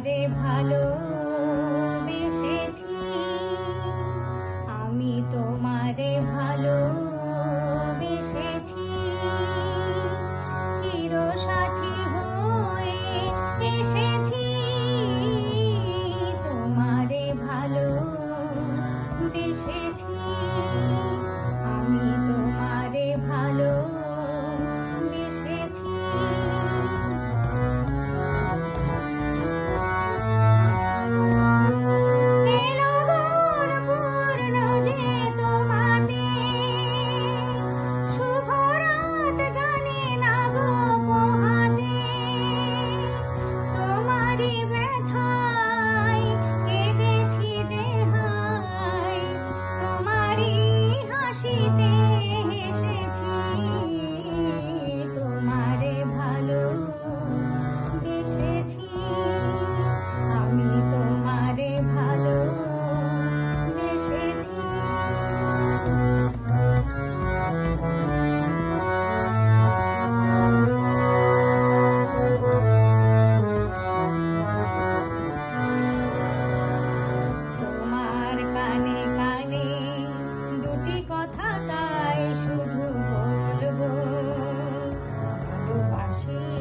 তোমারে ভালো বেসেছি আমি তোমারে ভালো বেসেছি চিরসাথী হয়ে এসেছি। তোমারে ভালো বেসেছি 呼